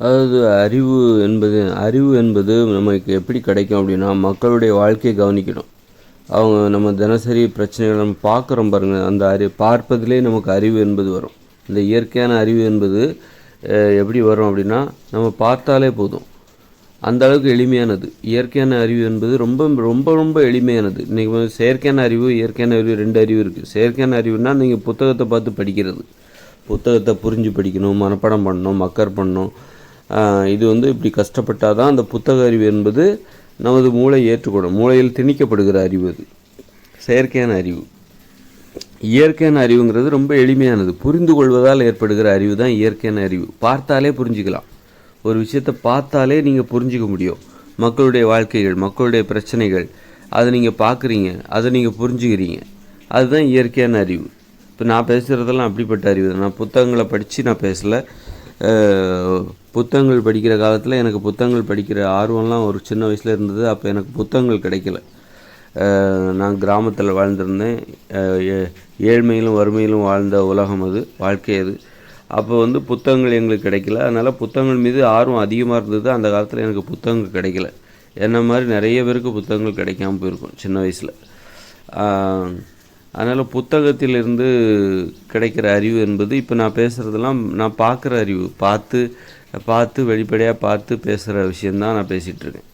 அதாவது அறிவு என்பது அறிவு என்பது நமக்கு எப்படி கிடைக்கும் அப்படின்னா மக்களுடைய வாழ்க்கையை கவனிக்கணும். அவங்க நம்ம தினசரி பிரச்சனைகள் நம்ம பார்க்குறோம் பாருங்கள் அந்த அறி பார்ப்பதிலே நமக்கு அறிவு என்பது வரும். இந்த இயற்கையான அறிவு என்பது எப்படி வரும் அப்படின்னா நம்ம பார்த்தாலே போதும். அந்த அளவுக்கு எளிமையானது. இயற்கையான அறிவு என்பது ரொம்ப ரொம்ப ரொம்ப எளிமையானது. இன்றைக்கி வந்து செயற்கையான அறிவு இயற்கையான அறிவு ரெண்டு அறிவு இருக்குது செயற்கையான அறிவுனா நீங்கள் புத்தகத்தை பார்த்து படிக்கிறது. புத்தகத்தை புரிஞ்சு படிக்கணும் மனப்பாடம் பண்ணணும் மக்கர் பண்ணணும். இது வந்து இப்படி கஷ்டப்பட்டால் தான் அந்த புத்தக அறிவு என்பது நமது மூளை ஏற்றுக்கொள்ளும். மூளையில் திணிக்கப்படுகிற அறிவு அது. செயற்கையான அறிவு. இயற்கையான அறிவுங்கிறது ரொம்ப எளிமையானது. புரிந்து கொள்வதால் ஏற்படுகிற அறிவு தான் இயற்கையான அறிவு. பார்த்தாலே புரிஞ்சுக்கலாம். ஒரு விஷயத்தை பார்த்தாலே நீங்கள் புரிஞ்சுக்க முடியும். மக்களுடைய வாழ்க்கைகள் மக்களுடைய பிரச்சனைகள் அதை நீங்கள் பார்க்குறீங்க அதை நீங்கள் புரிஞ்சுக்கிறீங்க. அதுதான் இயற்கையான அறிவு. இப்போ நான் பேசுகிறதெல்லாம் அப்படிப்பட்ட அறிவு தான். நான் புத்தகங்களை படித்து நான் பேசலை. புத்தகங்கள் படிக்கிற காலத்தில் எனக்கு புத்தகங்கள் படிக்கிற ஆர்வம்லாம் ஒரு சின்ன வயசில் இருந்தது. அப்போ எனக்கு புத்தகங்கள் கிடைக்கல. நான் கிராமத்தில் வாழ்ந்திருந்தேன். ஏ- ஏழ்மையிலும் வறுமையிலும் வாழ்ந்த உலகம் அது வாழ்க்கை அது. அப்போ வந்து புத்தகங்கள் எங்களுக்கு கிடைக்கல. அதனால் புத்தகங்கள் மீது ஆர்வம் அதிகமாக இருந்தது. அந்த காலத்தில் எனக்கு புத்தகங்கள் கிடைக்கல. என்ன மாதிரி நிறைய பேருக்கு புத்தகங்கள் கிடைக்காம போயிருக்கும் சின்ன வயசில். அதனால் புத்தகத்திலிருந்து கிடைக்கிற அறிவு என்பது இப்போ நான் பேசுகிறதெல்லாம் நான் பார்க்குற அறிவு பார்த்து பார்த்து வெளிப்படையாக பார்த்து பேசுகிற விஷயந்தான் நான் பேசிகிட்ருக்கேன்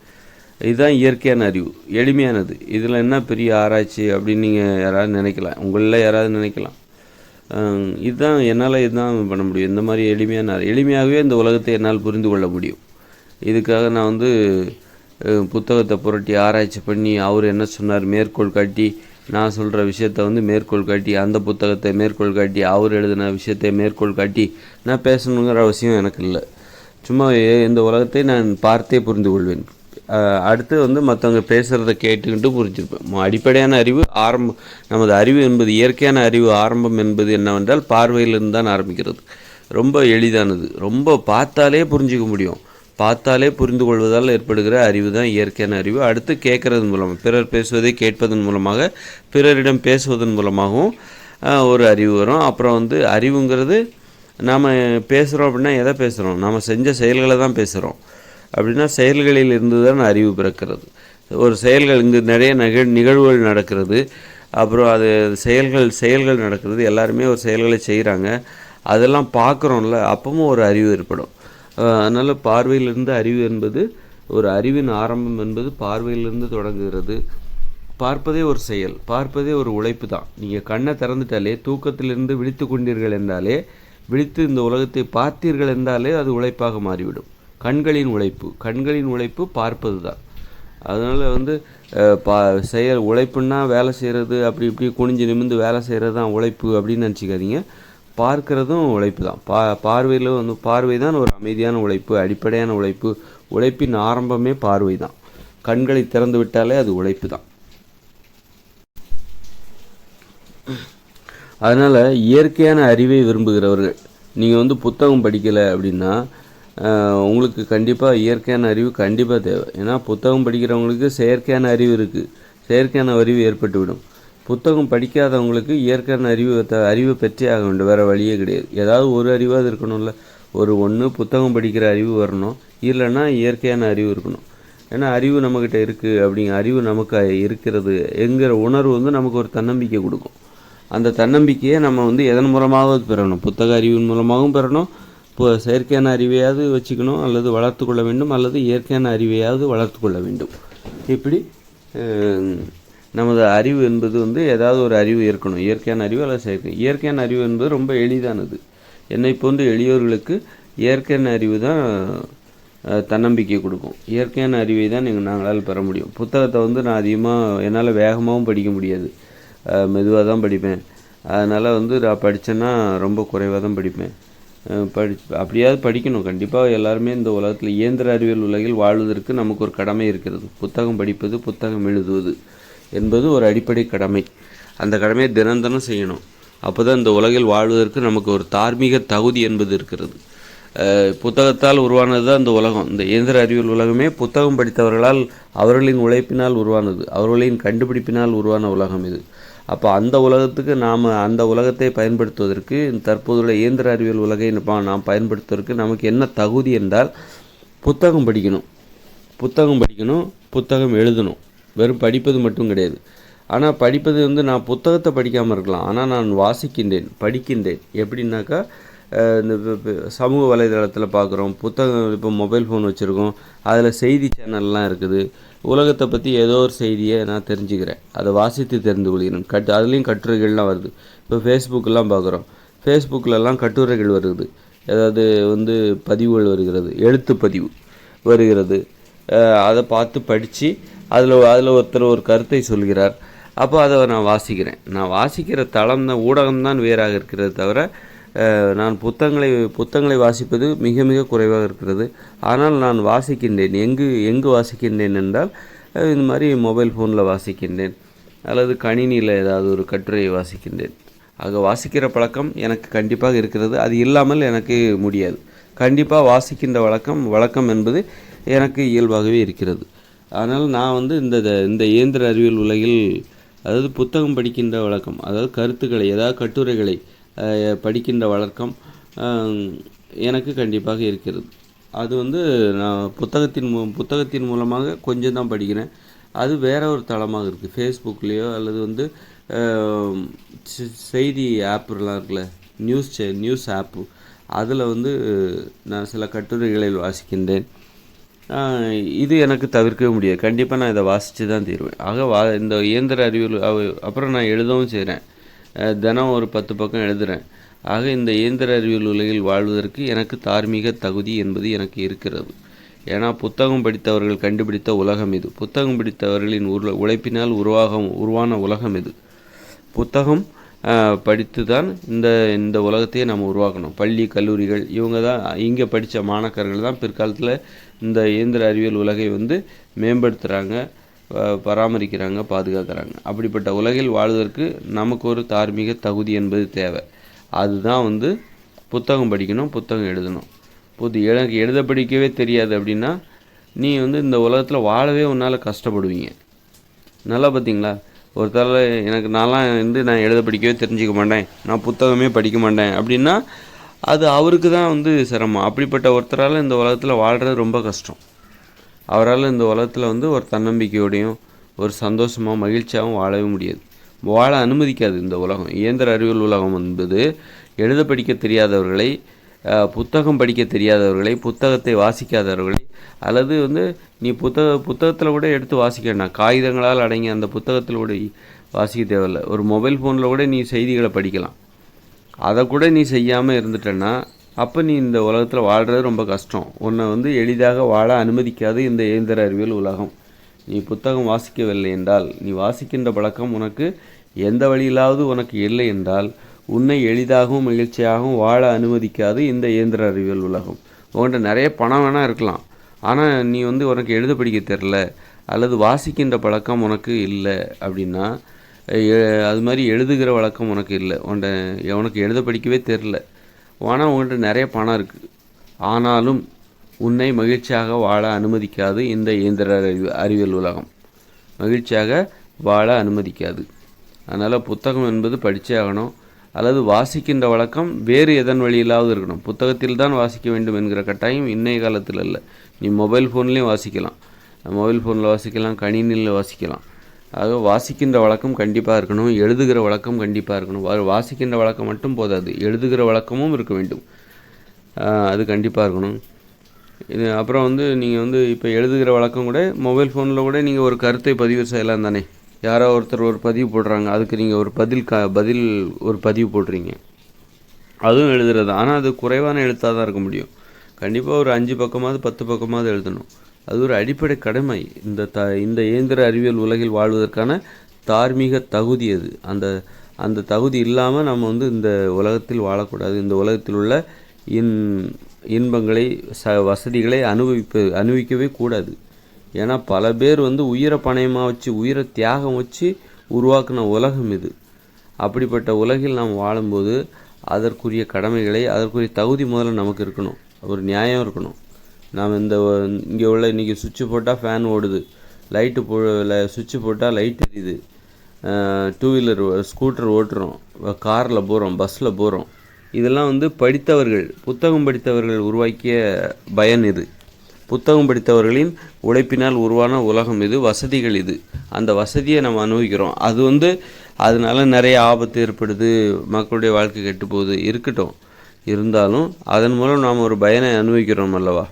இதுதான் இயற்கையான அறிவு எளிமையானது. இதில் என்ன பெரிய ஆராய்ச்சி அப்படின்னு நீங்கள் யாராவது நினைக்கலாம் உங்களில் யாராவது நினைக்கலாம். இதுதான் என்னால் இதுதான் பண்ண முடியும். இந்த மாதிரி எளிமையான எளிமையாகவே இந்த உலகத்தை என்னால் புரிந்து கொள்ள முடியும். இதுக்காக நான் வந்து புத்தகத்தை புரட்டி ஆராய்ச்சி பண்ணி அவர் என்ன சொன்னார் மேற்கோள் காட்டி நான் சொல்கிற விஷயத்த வந்து மேற்கோள் காட்டி அந்த புத்தகத்தை மேற்கோள் காட்டி அவர் எழுதின விஷயத்தை மேற்கோள் காட்டி நான் பேசணுங்கிற அவசியம் எனக்கு இல்லை. சும்மா இந்த உலகத்தை நான் பார்த்தே புரிந்து கொள்வேன். அடுத்து வந்து மற்றவங்க பேசுகிறத கேட்டுக்கிட்டு புரிஞ்சிருப்பேன். அடிப்படையான அறிவு ஆரம்பம் நமது அறிவு என்பது இயற்கையான அறிவு ஆரம்பம் என்பது என்னவென்றால் பார்வையிலிருந்து தான் ஆரம்பிக்கிறது. ரொம்ப எளிதானது. ரொம்ப பார்த்தாலே புரிஞ்சிக்க முடியும். பார்த்தாலே புரிந்து கொள்வதால் ஏற்படுகிற அறிவு தான் இயற்கையான அறிவு. அடுத்து கேட்கறதன் மூலமாக பிறர் பேசுவதை கேட்பதன் மூலமாக பிறரிடம் பேசுவதன் மூலமாகவும் ஒரு அறிவு வரும். அப்புறம் வந்து அறிவுங்கிறது நாம் பேசுகிறோம் அப்படின்னா எதை பேசுகிறோம் நாம் செஞ்ச செயல்களை தான் பேசுகிறோம் அப்படின்னா செயல்களில் இருந்து தான் அறிவு பிறக்கிறது. ஒரு செயல்கள் இங்கு நிறைய நிகழ் நிகழ்வுகள் நடக்கிறது. அப்புறம் அது செயல்கள் செயல்கள் நடக்கிறது. எல்லாருமே ஒரு செயல்களை செய்கிறாங்க அதெல்லாம் பார்க்குறோம்ல அப்பவும் ஒரு அறிவு ஏற்படும். அதனால் பார்வையிலிருந்து அறிவு என்பது ஒரு அறிவின் ஆரம்பம் என்பது பார்வையிலிருந்து தொடங்குகிறது. பார்ப்பதே ஒரு செயல் பார்ப்பதே ஒரு உழைப்பு தான். நீங்கள் கண்ணை திறந்துட்டாலே தூக்கத்திலிருந்து விழித்து கொண்டீர்கள் என்றாலே விழித்து இந்த உலகத்தை பார்த்தீர்கள் என்றாலே அது உழைப்பாக மாறிவிடும். கண்களின் உழைப்பு கண்களின் உழைப்பு பார்ப்பது தான். அதனால் வந்து பா செயல் உழைப்புன்னா வேலை செய்கிறது அப்படி இப்படி குனிஞ்சு நிமிந்து வேலை செய்கிறது தான் உழைப்பு அப்படின்னு நினச்சிக்காதீங்க. பார்க்கிறதும் உழைப்பு தான். பா பார்வையில் வந்து பார்வை தான் ஒரு அமைதியான உழைப்பு அடிப்படையான உழைப்பு. உழைப்பின் ஆரம்பமே பார்வை தான். கண்களை திறந்து விட்டாலே அது உழைப்பு தான். அதனால் இயற்கையான அறிவை விரும்புகிறவர்கள் நீங்கள் வந்து புத்தகம் படிக்கலை அப்படின்னா உங்களுக்கு கண்டிப்பாக இயற்கையான அறிவு கண்டிப்பாக தேவை. ஏன்னா புத்தகம் படிக்கிறவங்களுக்கு செயற்கையான அறிவு இருக்குது செயற்கையான அறிவு ஏற்பட்டுவிடும். புத்தகம் படிக்காதவங்களுக்கு இயற்கையான அறிவு த- அறிவை பெற்றே ஆக வேண்டும். வேறு வழியே கிடையாது. ஏதாவது ஒரு அறிவாவது இருக்கணும்ல. ஒரு ஒன்று புத்தகம் படிக்கிற அறிவு வரணும். இல்லைன்னா இயற்கையான அறிவு இருக்கணும். ஏன்னா அறிவு நம்மக்கிட்ட இருக்குது அப்படிங்கிற அறிவு நமக்கு இருக்கிறது என்கிற உணர்வு வந்து நமக்கு ஒரு தன்னம்பிக்கை கொடுக்கும். அந்த தன்னம்பிக்கையை நம்ம வந்து எதன் மூலமாவது பெறணும். புத்தக அறிவின் மூலமாகவும் பெறணும். இப்போ செயற்கையான அறிவையாவது வச்சுக்கணும் அல்லது வளர்த்து கொள்ள வேண்டும் அல்லது இயற்கையான அறிவையாவது வளர்த்து கொள்ள வேண்டும். இப்படி நமது அறிவு என்பது வந்து ஏதாவது ஒரு அறிவு இருக்கணும் இயற்கையான அறிவு அல்லது செயற்கை. இயற்கையான அறிவு என்பது ரொம்ப எளிதானது. என்னை போன்று எளியோர்களுக்கு இயற்கையான அறிவு தான் தன்னம்பிக்கை கொடுக்கும். இயற்கையான அறிவை தான் நீங்கள் நாங்களால் பெற முடியும். புத்தகத்தை வந்து நான் அதிகமாக என்னால் வேகமாகவும் படிக்க முடியாது. மெதுவாக தான் படிப்பேன். அதனால் வந்து நான் படித்தேன்னா ரொம்ப குறைவாக தான் படிப்பேன். படி அப்படியாவது படிக்கணும். கண்டிப்பாக எல்லாருமே இந்த உலகத்தில் இயந்திர அறிவியல் உலகில் வாழ்வதற்கு நமக்கு ஒரு கடமை இருக்கிறது. புத்தகம் படிப்பது புத்தகம் எழுதுவது. என்பது ஒரு அடிப்படை கடமை. அந்த கடமையை தினம் தினம் செய்யணும். அப்போ தான் இந்த உலகில் வாழ்வதற்கு நமக்கு ஒரு தார்மீக தகுதி என்பது இருக்கிறது. புத்தகத்தால் உருவானது தான் இந்த உலகம். இந்த இயந்திர அறிவியல் உலகமே புத்தகம் படித்தவர்களால் அவர்களின் உழைப்பினால் உருவானது. அவர்களின் கண்டுபிடிப்பினால் உருவான உலகம் இது. அப்போ அந்த உலகத்துக்கு நாம் அந்த உலகத்தை பயன்படுத்துவதற்கு தற்போதுள்ள இயந்திர அறிவியல் உலகை நாம் பயன்படுத்துவதற்கு நமக்கு என்ன தகுதி என்றால் புத்தகம் படிக்கணும். புத்தகம் படிக்கணும் புத்தகம் எழுதணும். வெறும் படிப்பது மட்டும் கிடையாது. ஆனால் படிப்பது வந்து நான் புத்தகத்தை படிக்காமல் இருக்கலாம். ஆனால் நான் வாசிக்கின்றேன் படிக்கின்றேன். எப்படின்னாக்கா இந்த சமூக வலைதளத்தில் பார்க்குறோம் புத்தகம் இப்போ மொபைல் ஃபோன் வச்சுருக்கோம் அதில் செய்தி சேனல்லாம் இருக்குது. உலகத்தை பற்றி ஏதோ ஒரு செய்தியை நான் தெரிஞ்சுக்கிறேன். அதை வாசித்து தெரிந்து கொள்கிறேன். கட் அதுலேயும் கட்டுரைகள்லாம் வருது. இப்போ ஃபேஸ்புக்கெல்லாம் பார்க்குறோம் ஃபேஸ்புக்கிலலாம் கட்டுரைகள் வருது. ஏதாவது வந்து பதிவுகள் வருகிறது. எழுத்து பதிவு வருகிறது அதை பார்த்து படித்து அதில் அதில் ஒருத்தர் ஒரு கருத்தை சொல்கிறார். அப்போ அதை நான் வாசிக்கிறேன். நான் வாசிக்கிற தளம் தான் ஊடகம் தான் வேறாக இருக்கிறது தவிர நான் புத்தகங்களை புத்தகங்களை வாசிப்பது மிக மிக குறைவாக இருக்கிறது. ஆனால் நான் வாசிக்கின்றேன். எங்கு எங்கு வாசிக்கின்றேன் என்றால் இந்த மாதிரி மொபைல் ஃபோனில் வாசிக்கின்றேன். அல்லது கணினியில் ஏதாவது ஒரு கட்டுரையை வாசிக்கின்றேன். ஆக வாசிக்கிற பழக்கம் எனக்கு கண்டிப்பாக இருக்கிறது. அது இல்லாமல் எனக்கு முடியாது. கண்டிப்பாக வாசிக்கின்ற வழக்கம் வழக்கம் என்பது எனக்கு இயல்பாகவே இருக்கிறது. அதனால் நான் வந்து இந்த இந்த இயந்திர அறிவியல் உலகில் அதாவது புத்தகம் படிக்கின்ற வழக்கம் அதாவது கருத்துக்களை ஏதாவது கட்டுரைகளை படிக்கின்ற வழக்கம் எனக்கு கண்டிப்பாக இருக்கிறது. அது வந்து நான் புத்தகத்தின் மூ புத்தகத்தின் மூலமாக கொஞ்சம் தான் படிக்கிறேன். அது வேற ஒரு தளமாக இருக்குது ஃபேஸ்புக்லேயோ அல்லது வந்து செய்தி ஆப்லாம் இருக்குல்ல நியூஸ் சே நியூஸ் ஆப்பு அதில் வந்து நான் சில கட்டுரைகளை வாசிக்கின்றேன். இது எனக்கு தவிர்க்கவே முடியாது. கண்டிப்பாக நான் இதை வாசித்து தான் தீருவேன். ஆக வா இந்த இயந்திர அறிவியல் அப்புறம் நான் எழுதவும் செய்கிறேன் தினம் ஒரு பத்து பக்கம் எழுதுகிறேன் ஆக இந்த இயந்திர அறிவியல் உலகில் வாழ்வதற்கு எனக்கு தார்மீக தகுதி என்பது எனக்கு இருக்கிறது. ஏன்னா புத்தகம் படித்தவர்கள் கண்டுபிடித்த உலகம் இது. புத்தகம் படித்தவர்களின் உருள உழைப்பினால் உருவாகும் உருவான உலகம் இது. புத்தகம் படித்து தான் இந்த இந்த உலகத்தையே நம்ம உருவாக்கணும். பள்ளி கல்லூரிகள் இவங்க தான் இங்கே படித்த மாணக்கர்கள் தான் பிற்காலத்தில் இந்த இயந்திர அறிவியல் உலகை வந்து மேம்படுத்துகிறாங்க பராமரிக்கிறாங்க பாதுகாக்கிறாங்க. அப்படிப்பட்ட உலகில் வாழ்வதற்கு நமக்கு ஒரு தார்மீக தகுதி என்பது தேவை. அதுதான் வந்து புத்தகம் படிக்கணும் புத்தகம் எழுதணும். புது எனக்கு எழுத படிக்கவே தெரியாது அப்படின்னா நீ வந்து இந்த உலகத்தில் வாழவே உன்னால் கஷ்டப்படுவீங்க. நல்லா பார்த்தீங்களா ஒருத்தர் எனக்கு நான்லாம் வந்து நான் எழுத படிக்கவே தெரிஞ்சுக்க மாட்டேன். நான் புத்தகமே படிக்க மாட்டேன். அப்படின்னா அது அவருக்கு தான் வந்து சிரமம். அப்படிப்பட்ட ஒருத்தரால் இந்த உலகத்தில் வாழ்கிறது ரொம்ப கஷ்டம். அவரால் இந்த உலகத்தில் வந்து ஒரு தன்னம்பிக்கையோடையும் ஒரு சந்தோஷமாக மகிழ்ச்சியாகவும் வாழவே முடியாது. வாழ அனுமதிக்காது இந்த உலகம். இயந்திர அறிவியல் உலகம் என்பது எழுத படிக்க தெரியாதவர்களை புத்தகம் படிக்க தெரியாதவர்களை புத்தகத்தை வாசிக்காதவர்களை அல்லது வந்து நீ புத்தக புத்தகத்தில் கூட எடுத்து வாசிக்க வேண்டாம் காகிதங்களால் அடங்கி அந்த புத்தகத்தில் கூட வாசிக்க தேவையில்லை. ஒரு மொபைல் ஃபோனில் கூட நீ செய்திகளை படிக்கலாம். அதை கூட நீ செய்யாமல் இருந்துட்டேன்னா அப்போ நீ இந்த உலகத்தில் வாழ்கிறது ரொம்ப கஷ்டம். உன்னை வந்து எளிதாக வாழ அனுமதிக்காது இந்த இயந்திர அறிவியல் உலகம். நீ புத்தகம் வாசிக்கவில்லை என்றால் நீ வாசிக்கின்ற பழக்கம் உனக்கு எந்த வழியிலாவது உனக்கு இல்லை என்றால் உன்னை எளிதாகவும் மகிழ்ச்சியாகவும் வாழ அனுமதிக்காது இந்த இயந்திர அறிவியல் உலகம். உன்கிட்ட நிறைய பணம் வேணால் இருக்கலாம். ஆனால் நீ வந்து உனக்கு எழுத படிக்க தெரில அல்லது வாசிக்கின்ற பழக்கம் உனக்கு இல்லை அப்படின்னா அது மாதிரி எழுதுகிற வழக்கம் உனக்கு இல்லை. உன்ட உனக்கு எழுத படிக்கவே தெரில. ஆனால் உங்கள்கிட்ட நிறைய பணம் இருக்குது ஆனாலும் உன்னை மகிழ்ச்சியாக வாழ அனுமதிக்காது இந்த இயந்திர அறிவு அறிவியல் உலகம். மகிழ்ச்சியாக வாழ அனுமதிக்காது. அதனால் புத்தகம் என்பது படித்தே ஆகணும். அல்லது வாசிக்கின்ற வழக்கம் வேறு எதன் வழியிலாவது இருக்கணும். புத்தகத்தில் தான் வாசிக்க வேண்டும் என்கிற கட்டாயம் இன்றைய காலத்தில் இல்லை. நீ மொபைல் ஃபோன்லேயும் வாசிக்கலாம். மொபைல் ஃபோனில் வாசிக்கலாம் கணினியில் வாசிக்கலாம். ஆக வாசிக்கின்ற வழக்கம் கண்டிப்பாக இருக்கணும் எழுதுகிற வழக்கம் கண்டிப்பாக இருக்கணும். வாசிக்கின்ற வழக்கம் மட்டும் போதாது எழுதுகிற வழக்கமும் இருக்க வேண்டும். அது கண்டிப்பாக இருக்கணும். இது அப்புறம் வந்து நீங்கள் வந்து இப்போ எழுதுகிற வழக்கம் கூட மொபைல் ஃபோனில் கூட நீங்கள் ஒரு கருத்தை பதிவு செய்யலாம் தானே? யாரோ ஒருத்தர் ஒரு பதிவு போடுறாங்க அதுக்கு நீங்கள் ஒரு பதில் க பதில் ஒரு பதிவு போடுறீங்க. அதுவும் எழுதுறது ஆனால் அது குறைவான எழுத்தாக தான் இருக்க முடியும். கண்டிப்பாக ஒரு அஞ்சு பக்கமாவது பத்து பக்கமாவது எழுதணும். அது ஒரு அடிப்படை கடமை. இந்த த இந்த இயந்திர அறிவியல் உலகில் வாழ்வதற்கான தார்மீக தகுதி அது. அந்த அந்த தகுதி இல்லாமல் நம்ம வந்து இந்த உலகத்தில் வாழக்கூடாது. இந்த உலகத்தில் உள்ள இன் இன்பங்களை ச வசதிகளை அனுபவிப்ப அனுபவிக்கவே கூடாது. ஏன்னா பல பேர் வந்து உயிரை பணயமாக வச்சு உயிரை தியாகம் வச்சு உருவாக்கின உலகம் இது. அப்படிப்பட்ட உலகில் நாம் வாழும்போது அதற்குரிய கடமைகளை அதற்குரிய தகுதி முதல்ல நமக்கு இருக்கணும். ஒரு நியாயம் இருக்கணும். நாம் இந்த இங்கே உள்ள இன்றைக்கி சுவிட்சு போட்டால் ஃபேன் ஓடுது. லைட்டு போ சுவிட்சு போட்டால் லைட் எரியுது. டூ வீலர் ஸ்கூட்டர் ஓட்டுறோம். காரில் போகிறோம் பஸ்ஸில் போகிறோம் இதெல்லாம் வந்து படித்தவர்கள் புத்தகம் படித்தவர்கள் உருவாக்கிய பயன் இது. புத்தகம் படித்தவர்களின் உழைப்பினால் உருவான உலகம் இது வசதிகள் இது. அந்த வசதியை நம்ம அனுபவிக்கிறோம். அது வந்து அதனால நிறைய ஆபத்து ஏற்படுது மக்களுடைய வாழ்க்கை கெட்டு போகுது இருக்கட்டும். இருந்தாலும் அதன் மூலம் நாம் ஒரு பயனை அனுபவிக்கிறோம் அல்லவா?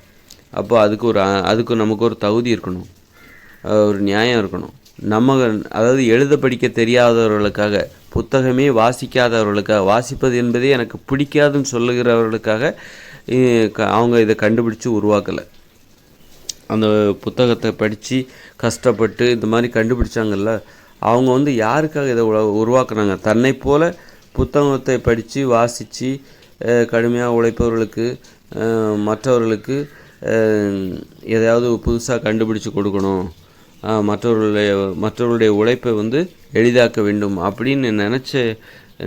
அப்போ அதுக்கு ஒரு அதுக்கு நமக்கு ஒரு தகுதி இருக்கணும். ஒரு நியாயம் இருக்கணும். நம்ம அதாவது எழுத படிக்க தெரியாதவர்களுக்காக புத்தகமே வாசிக்காதவர்களுக்காக வாசிப்பது என்பதே எனக்கு பிடிக்காதுன்னு சொல்லுகிறவர்களுக்காக க- அவங்க இதை கண்டுபிடிச்சு உருவாக்கலை. அந்த புத்தகத்தை படித்து கஷ்டப்பட்டு இந்த மாதிரி கண்டுபிடிச்சாங்கல்ல அவங்க வந்து யாருக்காக இதை உல- உருவாக்குனாங்க? தன்னை போல புத்தகத்தை படித்து வாசித்து கடுமையாக உழைப்பவர்களுக்கு மற்றவர்களுக்கு எதையாவது புதுசாக கண்டுபிடிச்சு கொடுக்கணும். மற்றவர்களுடைய மற்றவர்களுடைய உழைப்பை வந்து எளிதாக்க வேண்டும் அப்படின்னு நினச்ச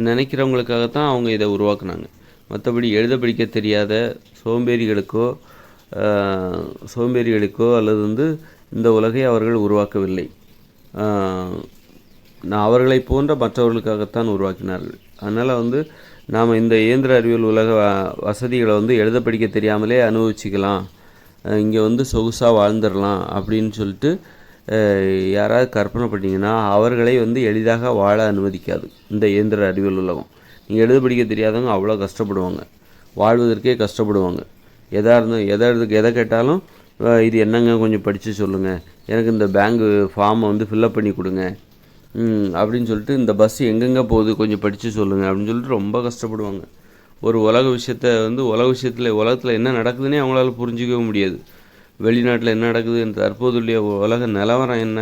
நினைக்கிறவங்களுக்காகத்தான் அவங்க இதை உருவாக்குனாங்க. மற்றபடி எழுத படிக்க தெரியாத சோம்பேறிகளுக்கோ சோம்பேறிகளுக்கோ அல்லது வந்து இந்த உலகை அவர்கள் உருவாக்கவில்லை. நான் அவர்களை போன்ற மற்றவர்களுக்காகத்தான் உருவாக்கினார்கள். அதனால் வந்து நாம் இந்த இயந்திர அறிவியல் உலக வசதிகளை வந்து எழுத படிக்க தெரியாமலே அனுபவிச்சுக்கலாம். இங்கே வந்து சொகுசாக வாழ்ந்துடலாம் அப்படின்னு சொல்லிட்டு யாராவது கற்பனை பண்ணிங்கன்னா அவர்களை வந்து எளிதாக வாழ அனுமதிக்காது இந்த இயந்திர அறிவியல் உலகம். நீங்கள் எழுத படிக்க தெரியாதவங்க அவ்வளோ கஷ்டப்படுவாங்க. வாழ்வதற்கே கஷ்டப்படுவாங்க. எதாக இருந்தால் எதை எடுத்து எதை கேட்டாலும் இது என்னங்க கொஞ்சம் படித்து சொல்லுங்கள் எனக்கு இந்த பேங்கு ஃபார்மை வந்து ஃபில்லப் பண்ணி கொடுங்க. அப்படின்னு சொல்லிட்டு இந்த பஸ் எங்கெங்கே போகுது கொஞ்சம் படித்து சொல்லுங்கள் அப்படின்னு சொல்லிட்டு ரொம்ப கஷ்டப்படுவாங்க. ஒரு உலக விஷயத்த வந்து உலக விஷயத்தில் உலகத்தில் என்ன நடக்குதுன்னே அவங்களால புரிஞ்சிக்கவே முடியாது. வெளிநாட்டில் என்ன நடக்குது இந்த தற்போதுள்ள உலக நிலவரம் என்ன?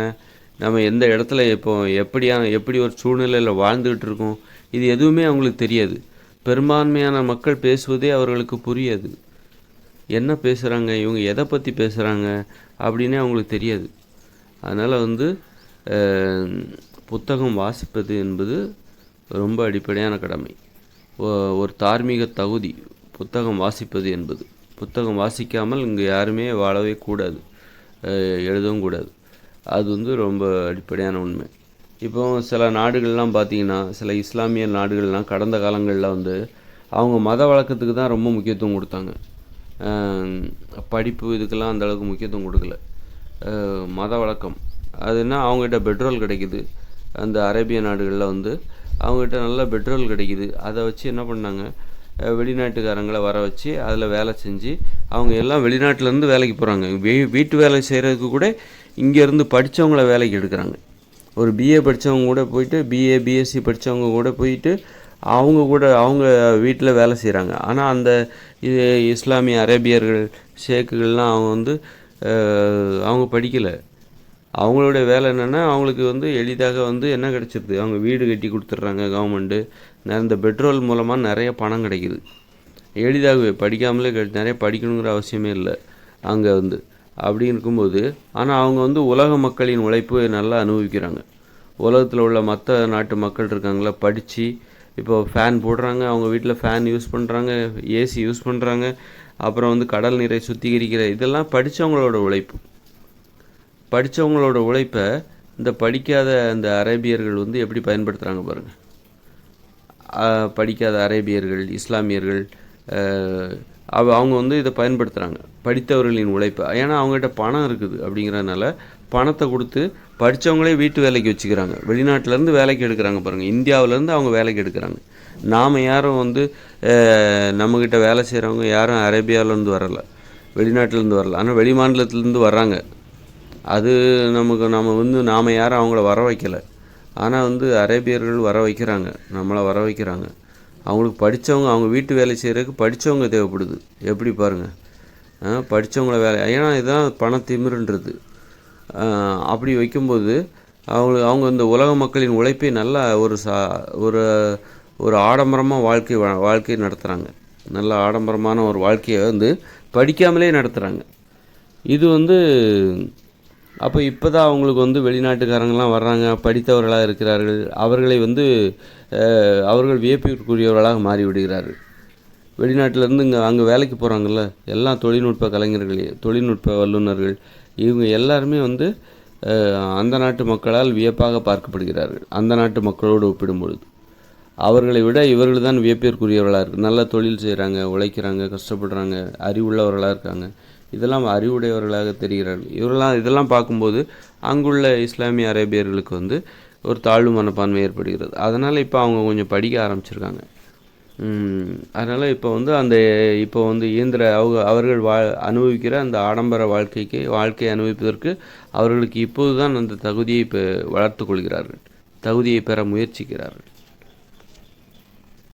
நம்ம எந்த இடத்துல இப்போ எப்படியான எப்படி ஒரு சூழ்நிலையில் வாழ்ந்துக்கிட்டு இருக்கோம்? இது எதுவுமே அவங்களுக்கு தெரியாது. பெரும்பான்மையான மக்கள் பேசுவதே அவர்களுக்கு புரியாது. என்ன பேசுகிறாங்க இவங்க எதை பற்றி பேசுகிறாங்க அப்படின்னே அவங்களுக்கு தெரியாது. அதனால் வந்து புத்தகம் வாசிப்பது என்பது ரொம்ப அடிப்படையான கடமை. ஒரு தார்மீக தகுதி புத்தகம் வாசிப்பது என்பது. புத்தகம் வாசிக்காமல் இங்கே யாருமே வாழவே கூடாது. எழுதவும் கூடாது. அது வந்து ரொம்ப அடிப்படையான உண்மை. இப்போ சில நாடுகள்லாம் பார்த்தீங்கன்னா சில இஸ்லாமிய நாடுகள்லாம் கடந்த காலங்களில் வந்து அவங்க மத வழக்கத்துக்கு தான் ரொம்ப முக்கியத்துவம் கொடுத்தாங்க. படிப்பு இதுக்கெல்லாம் அந்தளவுக்கு முக்கியத்துவம் கொடுக்கல. மத வழக்கம். அது என்ன? அவங்ககிட்ட பெட்ரோல் கிடைக்குது. அந்த அரேபிய நாடுகளில் வந்து அவங்ககிட்ட நல்ல பெட்ரோல் கிடைக்குது. அதை வச்சு என்ன பண்ணாங்க? வெளிநாட்டுக்காரங்களை வர வச்சு அதில் வேலை செஞ்சு அவங்க எல்லாம் வெளிநாட்டிலேருந்து வேலைக்கு போகிறாங்க வீ வீட்டு வேலை செய்கிறதுக்கு கூட இங்கேருந்து படித்தவங்கள வேலைக்கு எடுக்கிறாங்க. ஒரு பிஏ படித்தவங்க கூட போயிட்டு பிஏ பிஎஸ்சி படித்தவங்க கூட போயிட்டு அவங்க கூட அவங்க வீட்டில் வேலை செய்கிறாங்க ஆனால் அந்த இது இஸ்லாமிய அரேபியர்கள் ஷேக்குகள்லாம் அவங்க வந்து அவங்க படிக்கலை. அவங்களுடைய வேலை என்னென்னா அவங்களுக்கு வந்து எளிதாக வந்து என்ன கிடச்சிருது? அவங்க வீடு கட்டி கொடுத்துட்றாங்க கவர்மெண்ட்டு இந்த பெட்ரோல் மூலமாக நிறைய பணம் கிடைக்குது. எளிதாகவே படிக்காமலே கிடை- நிறைய படிக்கணுங்கிற அவசியமே இல்லை. அங்கே வந்து அப்படி இருக்கும்போது ஆனால் அவங்க வந்து உலக மக்களின் உழைப்பு நல்லா அனுபவிக்கிறாங்க. உலகத்தில் உள்ள மற்ற நாட்டு மக்கள் இருக்காங்களா படித்து இப்போ ஃபேன் போடுறாங்க அவங்க வீட்டில் ஃபேன் யூஸ் பண்ணுறாங்க ஏசி யூஸ் பண்ணுறாங்க அப்புறம் வந்து கடல் நீரை சுத்திகரிக்கிற இதெல்லாம் படித்தவங்களோட உழைப்பு. படித்தவங்களோட உழைப்பை இந்த படிக்காத அந்த அரேபியர்கள் வந்து எப்படி பயன்படுத்துகிறாங்க பாருங்கள் படிக்காத அரேபியர்கள் இஸ்லாமியர்கள் அவ அவங்க வந்து இதை பயன்படுத்துகிறாங்க படித்தவர்களின் உழைப்பு. ஏன்னா அவங்ககிட்ட பணம் இருக்குது அப்படிங்கிறதுனால பணத்தை கொடுத்து படித்தவங்களே வீட்டு வேலைக்கு வச்சுக்கிறாங்க. வெளிநாட்டிலேருந்து வேலைக்கு எடுக்கிறாங்க பாருங்கள் இந்தியாவிலேருந்து அவங்க வேலைக்கு எடுக்கிறாங்க. நாம் யாரும் வந்து நம்மக்கிட்ட வேலை செய்கிறவங்க யாரும் அரேபியாவிலேருந்து வரல. வெளிநாட்டிலேருந்து வரல. ஆனால் வெளி மாநிலத்திலேருந்து வர்றாங்க. அது நமக்கு நம்ம வந்து நாம் யாரும் அவங்கள வர வைக்கலை. ஆனால் வந்து அரேபியர்கள் வர வைக்கிறாங்க. நம்மளை வர வைக்கிறாங்க. அவங்களுக்கு படித்தவங்க அவங்க வீட்டு வேலை செய்கிறதுக்கு படித்தவங்க தேவைப்படுது. எப்படி பாருங்கள் படித்தவங்கள வேலை. ஏன்னா இதுதான் பண திமிருன்றது. அப்படி வைக்கும்போது அவங்க அவங்க இந்த உலக மக்களின் உழைப்பை நல்லா ஒரு சா ஒரு ஒரு ஆடம்பரமாக வாழ்க்கை வாழ்க்கை நடத்துகிறாங்க நல்ல ஆடம்பரமான ஒரு வாழ்க்கையை வந்து படிக்காமலே நடத்துகிறாங்க இது வந்து அப்போ இப்போ தான் அவங்களுக்கு வந்து வெளிநாட்டுக்காரங்களாம் வர்றாங்க படித்தவர்களாக இருக்கிறார்கள். அவர்களை வந்து அவர்கள் வியப்பிற்குரியவர்களாக மாறி விடுகிறார்கள் வெளிநாட்டிலேருந்து இங்கே அங்கே வேலைக்கு போகிறாங்கல்ல எல்லாம் தொழில்நுட்ப கலைஞர்கள் தொழில்நுட்ப வல்லுநர்கள் இவங்க எல்லாருமே வந்து அந்த நாட்டு மக்களால் வியப்பாக பார்க்கப்படுகிறார்கள். அந்த நாட்டு மக்களோடு ஒப்பிடும்பொழுது. அவர்களை விட இவர்கள் தான் வியப்பிற்குரியவர்களாக இருக்குது நல்ல தொழில் செய்கிறாங்க உழைக்கிறாங்க கஷ்டப்படுறாங்க அறிவுள்ளவர்களாக இருக்காங்க. இதெல்லாம் அறிவுடையவர்களாக தெரிகிறார்கள். இவரெல்லாம் இதெல்லாம் பார்க்கும்போது அங்குள்ள இஸ்லாமிய அரேபியர்களுக்கு வந்து ஒரு தாழ்வு மனப்பான்மை ஏற்படுகிறது. அதனால் இப்போ அவங்க கொஞ்சம் படிக்க ஆரம்பிச்சிருக்காங்க. அதனால் இப்போ வந்து அந்த இப்போ வந்து இயந்திர அவங்க அவர்கள் வா அனுபவிக்கிற அந்த ஆடம்பர வாழ்க்கைக்கு வாழ்க்கையை அனுபவிப்பதற்கு அவர்களுக்கு இப்போது தான் அந்த தகுதியை இப்போ வளர்த்து கொள்கிறார்கள். தகுதியை பெற முயற்சிக்கிறார்கள்.